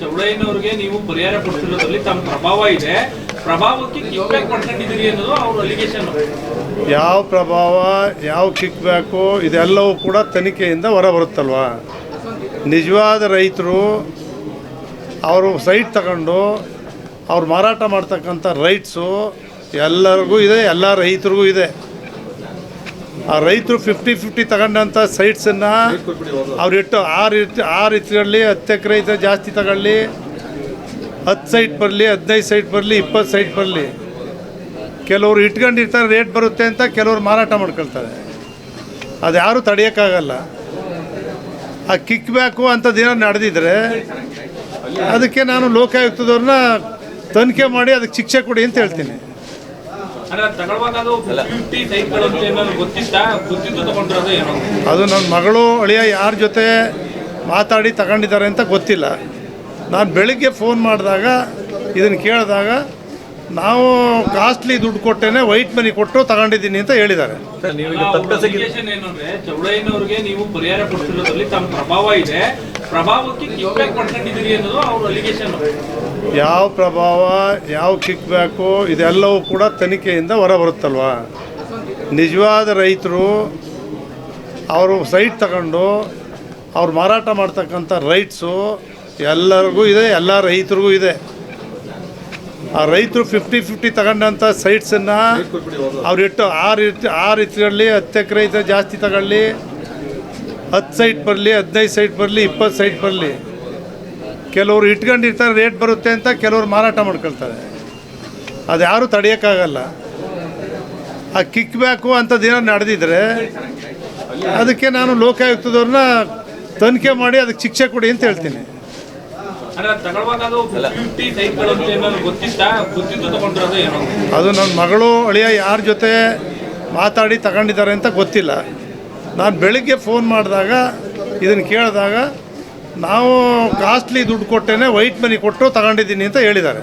ಚೌಡಯ್ಯನವ್ರಿಗೆ ನೀವು ಪರಿಹಾರ ಕೊಡ್ತಿರೋದ್ರಲ್ಲಿ ತಮ್ಮ ಪ್ರಭಾವ ಇದೆ. ಪ್ರಭಾವಕ್ಕೆ ಕಿಕ್ಬ್ಯಾಕ್ ಮಾಡ್ಕೊಂಡಿದ್ದೀರಿ ಅನ್ನೋದು ಅವ್ರ ಅಲಿಗೇಷನ್ ಯಾವ ಪ್ರಭಾವ ಯಾವ ಕಿಕ್ ಬ್ಯಾಕು ಇದೆಲ್ಲವೂ ಕೂಡ ತನಿಖೆಯಿಂದ ಹೊರಬರುತ್ತಲ್ವಾ? ನಿಜವಾದ ರೈತರು ಅವರು ಸೈಟ್ ತಗೊಂಡು ಅವ್ರು ಮಾರಾಟ ಮಾಡ್ತಕ್ಕಂಥ ರೈಟ್ಸು ಎಲ್ಲರಿಗೂ ಇದೆ ಎಲ್ಲ ರೈತರಿಗೂ ಇದೆ. ಆ ರೈತರು ಫಿಫ್ಟಿ ಫಿಫ್ಟಿ ತಗೊಂಡಂಥ ಸೈಟ್ಸನ್ನು ಅವ್ರು ಇಟ್ಟು ಆರು ರೀತಿ ಆರು ಇಟ್ಕೊಳ್ಳಿ ಹತ್ತು ಎಕರೆ ಇದ್ದರೆ ಜಾಸ್ತಿ ತಗೊಳ್ಳಿ. ಹತ್ತು ಸೈಟ್ ಬರಲಿ, ಹದಿನೈದು ಸೈಟ್ ಬರಲಿ, ಇಪ್ಪತ್ತು ಸೈಟ್ ಬರಲಿ. ಕೆಲವರು ಇಟ್ಕೊಂಡಿರ್ತಾರೆ ರೇಟ್ ಬರುತ್ತೆ ಅಂತ ಕೆಲವರು ಮಾರಾಟ ಮಾಡ್ಕೊಳ್ತಾರೆ. ಅದು ಯಾರೂ ತಡೆಯೋಕ್ಕಾಗಲ್ಲ. ಆ ಕಿಕ್ ಬ್ಯಾಕು ಅಂಥದ್ದೇನೋ ನಡೆದಿದ್ರೆ ಅದಕ್ಕೆ ನಾನು ಲೋಕಾಯುಕ್ತದವ್ರನ್ನ ತನಿಖೆ ಮಾಡಿ ಅದಕ್ಕೆ ಶಿಕ್ಷೆ ಕೊಡಿ ಅಂತ ಹೇಳ್ತೀನಿ. ಅದ್ ನನ್ನ ಮಗಳು ಅಳಿಯ ಯಾರ ಜೊತೆ ಮಾತಾಡಿ ತಗೊಂಡಿದ್ದಾರೆ ಅಂತ ಗೊತ್ತಿಲ್ಲ. ನಾನು ಬೆಳಿಗ್ಗೆ ಫೋನ್ ಮಾಡಿದಾಗ ಇದನ್ನು ಕೇಳಿದಾಗ ನಾವು ಕಾಸ್ಟ್ಲಿ ದುಡ್ಡು ಕೊಟ್ಟೇನೆ ವೈಟ್ ಮನಿ ಕೊಟ್ಟು ತಗೊಂಡಿದ್ದೀನಿ ಅಂತ ಹೇಳಿದ್ದಾರೆ. ನೀವು ಪ್ರಭಾವಕ್ಕೆ ಕಿಕ್ಬ್ಯಾಕ್ ಮಾಡ್ಕೊಂಡಿದ್ದೀರಿ ಅನ್ನೋದು ಅವ್ರ ಅಲಿಗೇಷನ್ ಯಾವ ಪ್ರಭಾವ ಯಾವ ಕಿಕ್ ಬ್ಯಾಕು ಇದೆಲ್ಲವೂ ಕೂಡ ತನಿಖೆಯಿಂದ ಹೊರಬರುತ್ತಲ್ವಾ? ನಿಜವಾದ ರೈತರು ಅವರು ಸೈಟ್ ತಗೊಂಡು ಅವ್ರು ಮಾರಾಟ ಮಾಡ್ತಕ್ಕಂಥ ರೈಟ್ಸು ಎಲ್ಲರಿಗೂ ಇದೆ ಎಲ್ಲ ರೈತರಿಗೂ ಇದೆ. ಆ ರೈತರು ಫಿಫ್ಟಿ ಫಿಫ್ಟಿ ತಗೊಂಡಂಥ ಸೈಟ್ಸನ್ನು ಅವರಿಟ್ಟು ಆ ರೀತಿ ಆ ಆರು ಇಟ್ಕೊಳ್ಳಿ ಹತ್ತು ಎಕರೆ ಇದ್ದರೆ ಜಾಸ್ತಿ ತಗೊಳ್ಳಿ. ಹತ್ತು ಸೈಟ್ ಬರಲಿ ಹದಿನೈದು ಸೈಟ್ ಬರಲಿ ಇಪ್ಪತ್ತು ಸೈಟ್ ಬರಲಿ. ಕೆಲವರು ಇಟ್ಕೊಂಡಿರ್ತಾರೆ ರೇಟ್ ಬರುತ್ತೆ ಅಂತ ಕೆಲವರು ಮಾರಾಟ ಮಾಡ್ಕೊಳ್ತಾರೆ. ಅದು ಯಾರೂ ತಡೆಯೋಕ್ಕಾಗಲ್ಲ. ಆ ಕಿಕ್ ಬ್ಯಾಕು ಅಂಥದ್ದೇನೋ ನಡೆದಿದ್ರೆ ಅದಕ್ಕೆ ನಾನು ಲೋಕಾಯುಕ್ತದವ್ರನ್ನ ತನಿಖೆ ಮಾಡಿ ಅದಕ್ಕೆ ಶಿಕ್ಷೆ ಕೊಡಿ ಅಂತ ಹೇಳ್ತೀನಿ. ಏನೋ. ಅದು ನನ್ನ ಮಗಳು ಅಳಿಯ ಯಾರ ಜೊತೆ ಮಾತಾಡಿ ತಗೊಂಡಿದ್ದಾರೆ ಅಂತ ಗೊತ್ತಿಲ್ಲ. ನಾನು ಬೆಳಿಗ್ಗೆ ಫೋನ್ ಮಾಡಿದಾಗ ಇದನ್ನು ಕೇಳಿದಾಗ, ನಾವು ಕಾಸ್ಟ್ಲಿ ದುಡ್ಡು ಕೊಟ್ಟೇನೆ ವೈಟ್ ಮನಿ ಕೊಟ್ಟು ತಗೊಂಡಿದ್ದೀನಿ ಅಂತ ಹೇಳಿದ್ದಾರೆ.